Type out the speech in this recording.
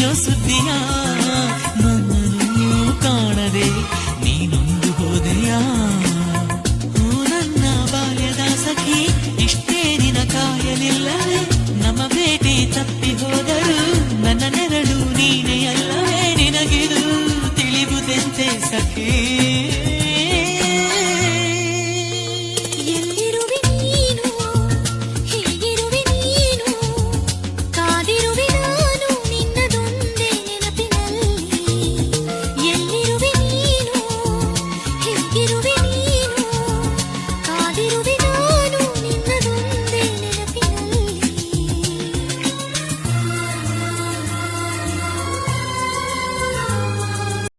ಸುದ್ದಿಯ ಸುದ್ದಿಯ ನನ್ನನ್ನು ಕಾಣದೆ ನೀನೊಂದು ಹೋದೆಯ. ಹೂ, ನನ್ನ ಬಾಲ್ಯದ ಸಖಿ, ಇಷ್ಟೇ ದಿನ ಕಾಯಲಿಲ್ಲವೇ. ನಮ್ಮ ಭೇಟಿ ತಪ್ಪಿ ಹೋದರು ನನ್ನ ನೆರಳು ನೀನೇ ಅಲ್ಲವೇ ನಿನಗಿದು ತಿಳಿಯುವುದೆಂತೆ ಸಖಿ.